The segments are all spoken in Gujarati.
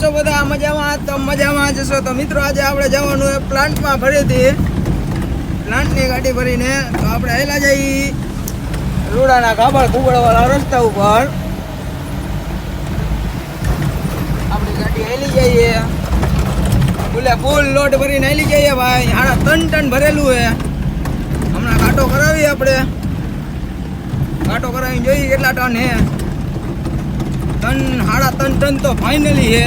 છો બધા? મજામાં? તો મજામાં જશો તો મિત્રો, આજે આપણે જવાનું એ પ્લાન્ટમાં ફરીથી. પ્લાન્ટની ગાડી ભરીને. તો આપણે હેલા જઈ રૂડાના કાબળ કુબળવાળા રસ્તા ઉપર. આપણી ગાડી હેલી જઈએ. બોલે ફૂલ લોડ ભરીને હેલી જઈએ ભાઈ. આડા ત્રણ ટન ભરેલું હે હમણાં કાંટો કરાવીએ આપણે. કાંટો કરાવીને જોઈએ કેટલા ટન હે ટન સાડા ત્રણ ટન તો ફાઇનલી છે.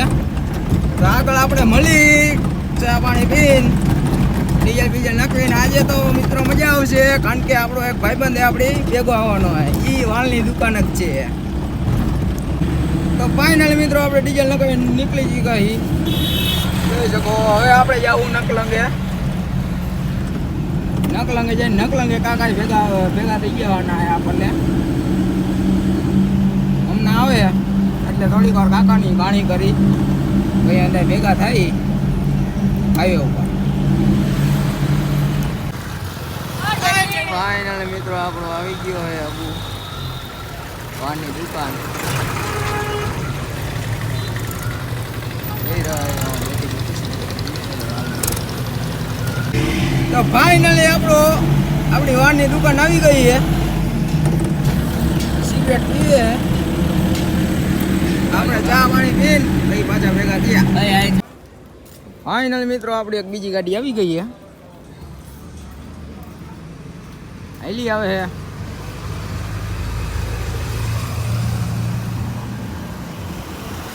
આગળ આપણે મળી. ચા પાણી પીન ડીઝલ બીજલ નાખીને આજે તો મિત્રો મજા આવશે, કારણ કે આપણો એક ભાઈબંધ છે આપણી, ભેગો આવવાનો એ વાળની દુકાન જ છે. તો ફાઈનલ મિત્રો આપણે ડીઝલ નખાવીને નીકળી જઈ ગઈ. શકો, હવે આપણે જવું નકલંગે. નકલંગે જઈને નકલંગે કાકા ભેગા ભેગા થઈ જવાના આપણને. અમને આવે. એટલે થોડીક વાર કાકાની ગાણી કરી. ભાઈ અંદર ભેગા થઈ હાઈવે ઉપર. ફાઇનલ મિત્રો આપણો આવી ગયો હે અબુ. પાનની દુકાન. તો ફાઇનલી આપણો આપણી વાનની દુકાન આવી ગઈ છે. સિગરેટ પીએ આપણે ચા પાણી પીને પછી પાછા ભેગા થયા. ફાઇનલ મિત્રો આપણી એક બીજી ગાડી આવી ગઈ છે આઈલી આવે છે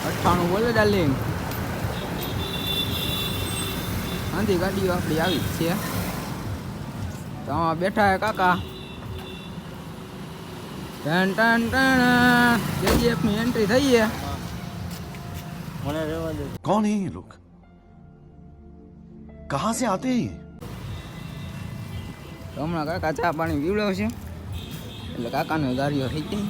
અઠ્ઠાણું બોલે ડાર્લિંગ. આંધી ગાડીઓ આપણી આવી જ છે. તો આમાં બેઠા હે કાકા. ટન ટન ટન. કેજીએફની એન્ટ્રી થઈ છે कौन है ये लोग कहां से आते हैं ये? તો હમણાં કાકા ચા પાણી પીવડાવશે એટલે કાકાનો ગાડીઓ થઈ ગઈ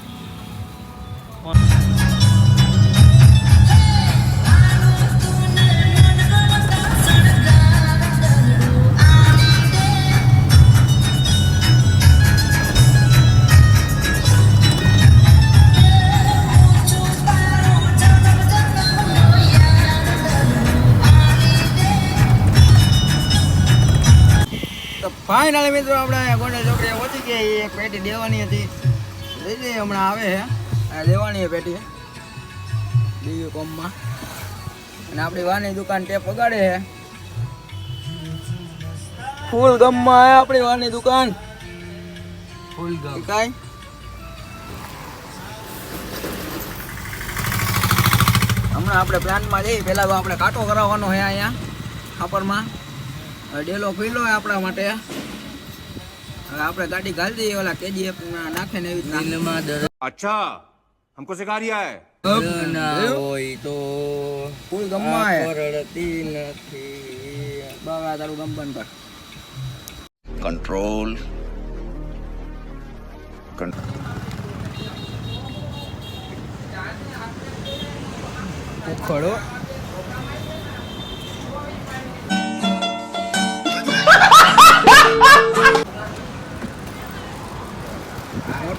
ફાઇનલી મિત્રો આપણે ગોંડલ ચોકડીએ પહોંચી ગયા છીએ. એક પેટી દેવાની હતી. લઈ જઈએ હમણાં આવે છે આ લેવાની છે પેટી. બીજું કોમમાં. અને આપણી વાની દુકાન ટેપ વગાડે છે ફૂલ ગમમાં આવે આપણી વાની દુકાન. ફૂલ ગમ કાંઈ? હમણાં આપણે પ્લાનમાં જઈએ. પહેલાં તો આપણે કાંટો કરાવવાનો છે અહીંયા ખાપરમાં. ડેલો ફીલો હોય આપણા માટે. હવે આપણે ગાડી ગાલી દઈએ ઓલા કેજીએફ નાખે ને એવી રીતના अच्छा हमको सिखा रिया है હોય તો ફૂલ ગમમાં પરડતી નથી બાબા તારું ગમ બંધ કર कंट्रोल ખડો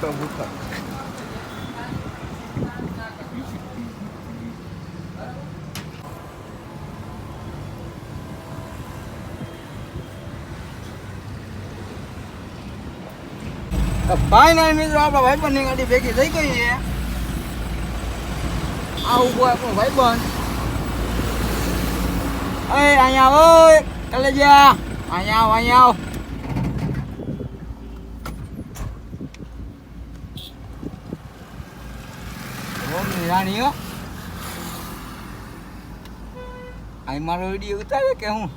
મોટો ભૂખો ફાઇનલ મિત્રો આપણા ભાઈબંધની ગાડી ભેગી થઈ ગઈ છે આ ઊભો આપણો ભાઈબંધ અય અહીંયા આવો કલેજા અહીંયા આવ અહીંયા આવ ઓમની રાણી હો અહીં મારો વીડિયો ઉતારે કે હું?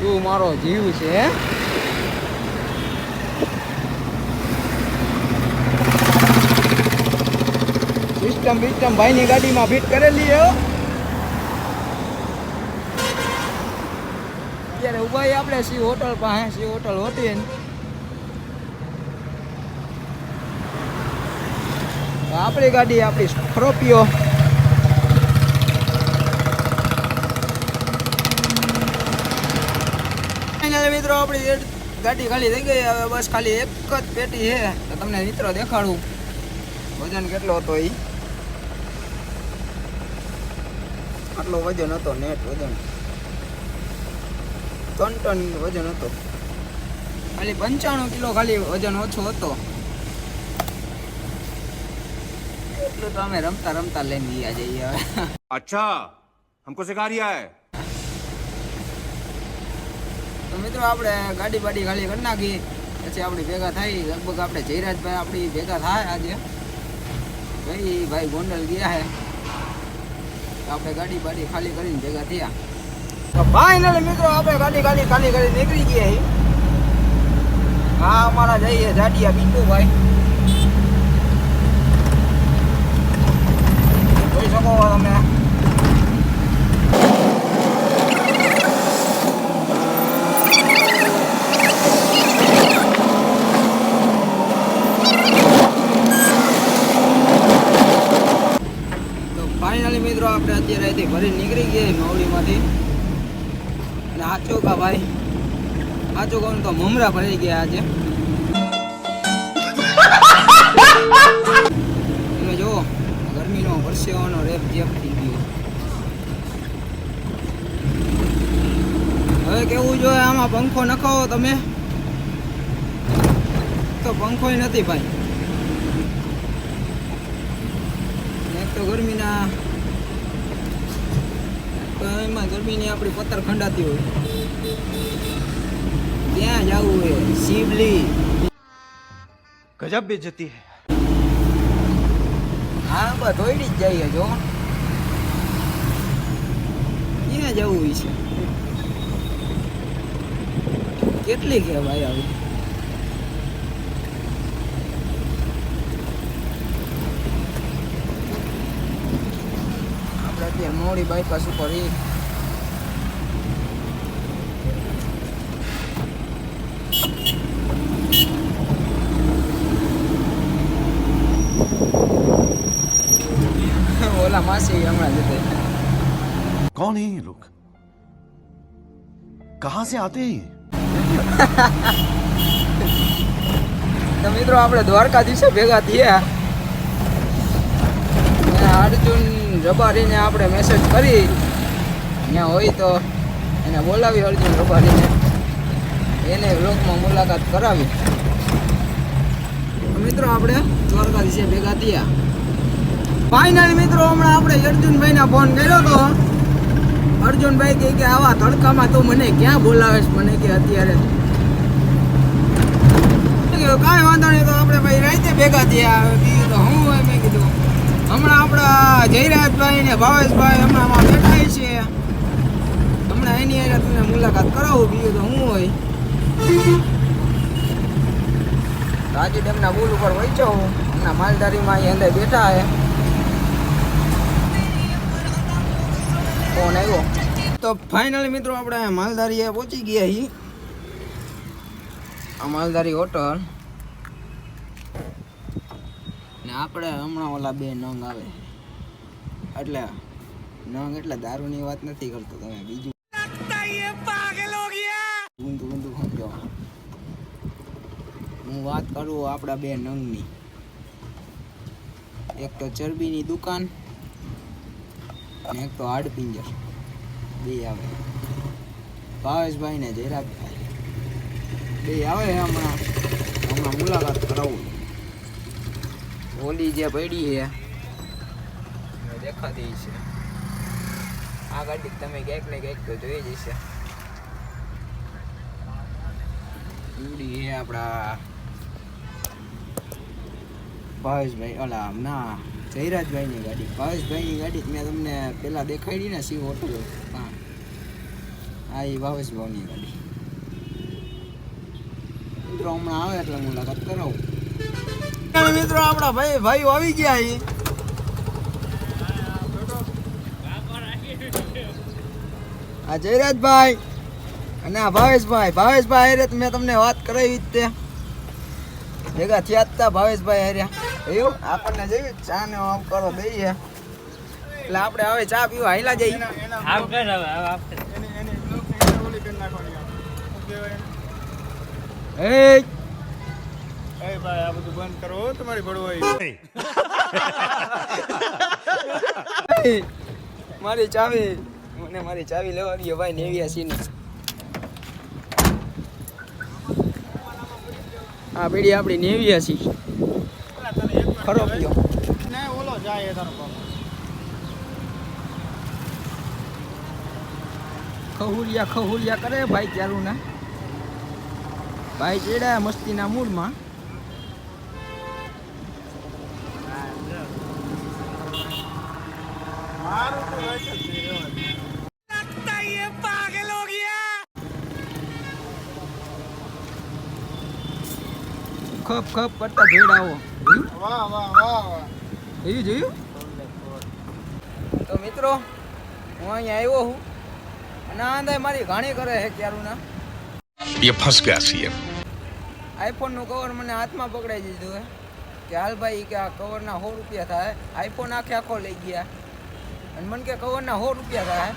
તું મારો જીવ છે? સિસ્ટમ બિસ્ટમ ભાઈની ગાડીમાં ફિટ કરેલી હો. છીએ આપણે સી હોટલ પાસે સી હોટલ હોતી આપણી ગાડી આપણી સ્કોર્પિયો. મિત્રો, આપણી ગાડી ખાલી થઈ ગઈ, હવે બસ ખાલી એક જ પેટી છે. તો તમને મિત્રો દેખાડું. વજન કેટલો હતો એ આટલો વજન હતો નેટ વજન. ત્રણ ટન વજન હતો. ખાલી પંચાણું કિલો ખાલી વજન ઓછો હતો. એટલું તો અમે રમતા રમતા લઈને ગયા જઈએ અચ્છા હમકો સિખા હે? તો મિત્રો આપણે ગાડી બાડી ખાલી કરી નાખી. પછી આપણી ભેગા થઈ લગભગ આપણે જયરાજભાઈ આપણી ભેગા થાય આજે. ભાઈ ભાઈ ગોંડલ ગયા હે. આપણે ગાડી બાડી ખાલી કરીને ભેગા થયા. ફાઇનલ મિત્રો આપણે ગાડી ખાલી ખાલી કરી નીકળી ગયા હી હા, અમારા જઈએ જાડિયા બિંદુભાઈ જોઈ શકો તમે. ફાઇનલી મિત્રો આપણે અત્યારે અહીંથી ભરી નીકળી ગયા મવડીમાંથી અને આ ચોકા ભાઈ, આ કહું તો મમરા ભરાઈ ગયા આજે. તમે જુઓ, ગરમીનો વરસેવાનો રેપ જેપ થઈ ગયો. હવે કેવું જોઈએ આમાં પંખો નખાવો તમે? તો પંખોય નથી ભાઈ. એક તો ગરમીના એમાં ગરમીની આપણી પથ્થર ખંડાતી હોય. ત્યાં જવું હોય શિવલી ગજબ બેજતી હે. હા બસ ધોઈડી જ જઈએ જો. ક્યાં જવું હોય છે કેટલી કહેવાય આવી? મોડી બાયપાસ ઉપર એ ઓલા માસી હમણાં જતે कौन है ये लोग कहां से आते हैं ये? તો મિત્રો આપણે દ્વારકા દિવસે ભેગા થયા અને અર્જુન રબારીને આપણે મેસેજ કરી. ત્યાં હોય તો એને બોલાવી અર્જુન રબારીને. એને વ્લોગમાં મુલાકાત કરાવી. મિત્રો આપણે દ્વારકા દિવસે ભેગા થયા. ફાઇનલ મિત્રો, હમણાં આપણે અર્જુનભાઈને ફોન કર્યો તો. અર્જુનભાઈ કહે કે આવા તડકામાં તું મને ક્યાં બોલાવેશ? મને કે અત્યારે. કાંઈ વાંધો નહીં, તો આપણે ભાઈ રાતે ભેગા થયા. બીજું તો હું મેં હમણાં આપણા જયરાજભાઈ ને ભાવેશભાઈ હમણાં બેઠા છે. હમણાં એની હારે તમને મુલાકાત કરાવું, બીજું તો હું હોય. રાજી ડેમના પુલ ઉપર વહીચો હું. હમણાં માલધારીમાં અહીં અંદર બેઠા હે ફોન આવ્યો. તો ફાઇનલી મિત્રો, આપણે માલધારીએ પહોંચી ગયા છીએ. આ માલધારી હોટલ ને આપણે હમણાં ઓલા બે નંગ આવે એટલે નંગ એટલે દારૂની વાત નથી કરતો તમે, બીજું. ઊંધું ઊંધું સમજો હું વાત કરું આપણા બે નંગની. એક તો ચરબીની દુકાન ને એક તો હાડપિંજર. બે આવે. ભાવેશભાઈ ને જયરાજભાઈ. બે આવે હમણાં. હમણાં મુલાકાત કરાવું. ઓલી જે પડી છે. દેખાતી છે આ ગાડી તમે ક્યાંક ને ક્યાંક તો જોઈ જશે ઉડી છે આપણા ભાવેશભાઈ ઓલા ના જયરાજભાઈની ગાડી. ભાવેશભાઈની ગાડી મેં તમને પહેલા દેખાડી ને સિંહ હોટલ હા. હા એ ભાવેશભાઈની ગાડી. મિત્રો હમણાં આવે એટલે મુલાકાત કરાવું. મિત્રો આપણા ભાઈ ભાઈઓ આવી ગયા અહીં આ જયરાજભાઈ અને આ ભાવેશભાઈ. ભાવેશભાઈ હરે મેં તમને વાત કરાવી જ તે. ભેગા થયા હતા ભાવેશભાઈ હર્યા એવું? આપણને જેવી ચા ને આમ કરો દઈએ. એટલે આપણે હવે ચા પીવા હાઈલા જઈએ. આમ કર હવે હવે એની એની ઓલી કરી નાખવાની આમ. શું કહેવાય એને? એ એ ભાઈ આ બધું બંધ કરો તમારી ભડવાઈ એ, મારી ચાવી. મને મારી ચાવી લેવાની ભાઈ નેવ્યાસી ની હા પેઢી આપણી નેવ્યાસી ખરો પીઓ ઓલો જાય તારો ખહુલિયા ખહુલિયા કરે ભાઈ ચાલુ ના ભાઈ ચેડાયા મસ્તીના મૂડમાં મારું તો હોય જ નહીં રહેવાનું. ખપ ખપ કરતા ભેડ આવો જોયું જોયું? તો મિત્રો હું અહીંયા આવ્યો હું અને આંદાય મારી ઘાણી કરે હે ક્યારું ના એ આઈફોનનું કવર મને હાથમાં પકડાઈ દીધું હે કે હાલ ભાઈ કે આ કવરના સો રૂપિયા થાય. આઈફોન આખે આખો લઈ ગયા. અને મને કે કવરના સો રૂપિયા થાય.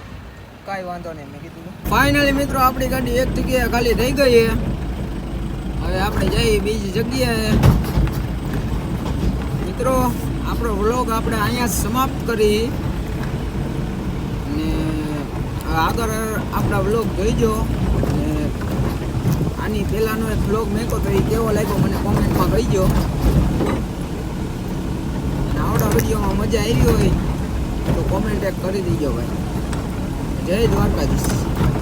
કાંઈ વાંધો નહીં, મેં કીધું ફાઇનલી મિત્રો, આપણી ગાડી એક જગ્યાએ ખાલી થઈ ગઈ છે. હવે આપણે જઈએ બીજી જગ્યાએ. મિત્રો, આપણો વ્લોગ આપણે અહીંયા સમાપ્ત કરી. અને આગળ આપણા વ્લોગ જોઈજો. આની પહેલાંનો એક વ્લોગ મેકો તો એ કેવો લાગ્યો મને કોમેન્ટમાં કહીજો. આવડા વિડીયોમાં મજા આવી હોય. તો કોમેન્ટ એક કરી દીજો ભાઈ. જય દ્વારકાધીશ.